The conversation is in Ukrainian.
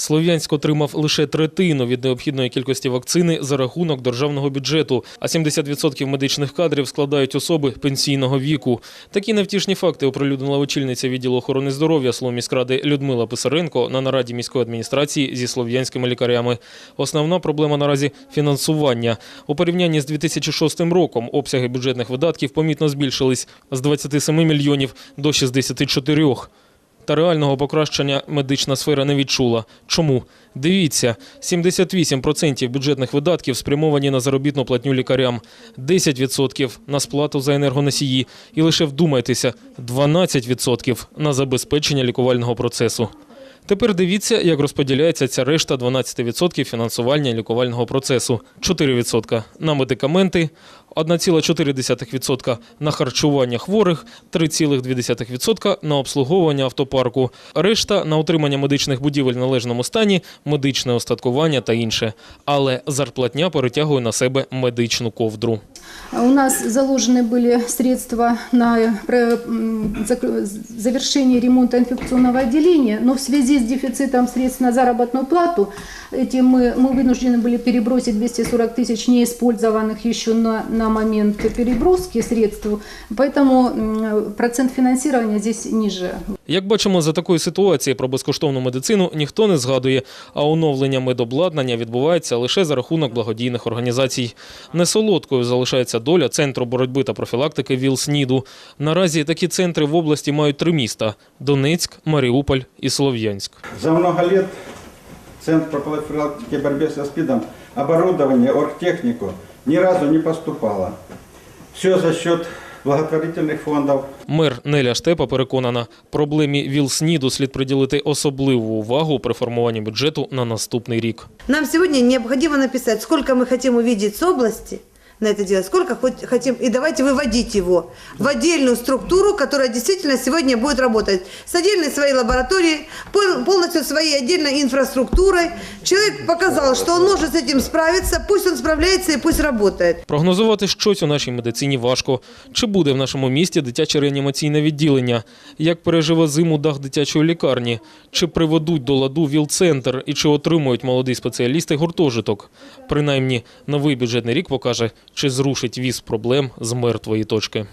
Слов'янськ отримав лише третину від необхідної кількості вакцини за рахунок державного бюджету, а 70% медичних кадрів складають особи пенсійного віку. Такі невтішні факти оприлюднила очільниця відділу охорони здоров'я Словміськради Людмила Писаренко на нараді міської адміністрації зі слов'янськими лікарями. Основна проблема наразі фінансування. У порівнянні з 2006 роком обсяги бюджетних видатків помітно збільшились з 27 мільйонів до 64. Та реального покращення медична сфера не відчула. Чому? Дивіться, 78% бюджетних видатків спрямовані на заробітну платню лікарям, 10% на сплату за енергоносії і лише вдумайтеся, 12% на забезпечення лікувального процесу. Тепер дивіться, як розподіляється ця решта 12% фінансування лікувального процесу, 4% на медикаменти, 1,4% на харчування хворих, 3,2% на обслуговування автопарку, решта на утримання медичних будівель в належному стані, медичне остаткування та інше. Але зарплатня перетягує на себе медичну ковдру. У нас заложены были средства на про- м, зак- завершение ремонта инфекционного отделения, но в связи с дефицитом средств на заработную плату эти мы, мы вынуждены были перебросить 240 тысяч неиспользованных еще на, на момент переброски средств, поэтому м, процент финансирования здесь ниже. Як бачимо, за такої ситуації про безкоштовну медицину ніхто не згадує, а оновлення медобладнання відбувається лише за рахунок благодійних організацій. Несолодкою залишається доля Центру боротьби та профілактики ВІЛ-СНІДу. Наразі такі центри в області мають три міста – Донецьк, Маріуполь і Слов'янськ. За много лет Центр по профилактике и борьбе со СПИДом оборудование, оргтехнику ни разу не поступало. Все за счет благотворительных фондов, Мер Неля Штепа переконана, проблемі ВІЛ-СНІДу слід приділити особливу увагу при формуванні бюджету на наступний рік. Нам сегодня необходимо написать, сколько мы хотим увидеть с области на это дело, сколько хоть хотим, и давайте выводить его в отдельную структуру, которая действительно сегодня будет работать с отдельной своей лабораторией, пол- полностью своей отдельной инфраструктурой. Человек показал, что он может с этим справиться, пусть он справляется и пусть работает. Прогнозувати щось у нашій медицині важко. Чи буде в нашому місті дитяче реанімаційне відділення? Як переживе зиму дах дитячої лікарні? Чи приведуть до ладу ВІЛ-центр? І чи отримують молоді спеціалісти гуртожиток? Принаймні, новий бюджетний рік покаже, чи зрушить віз проблем з мертвої точки.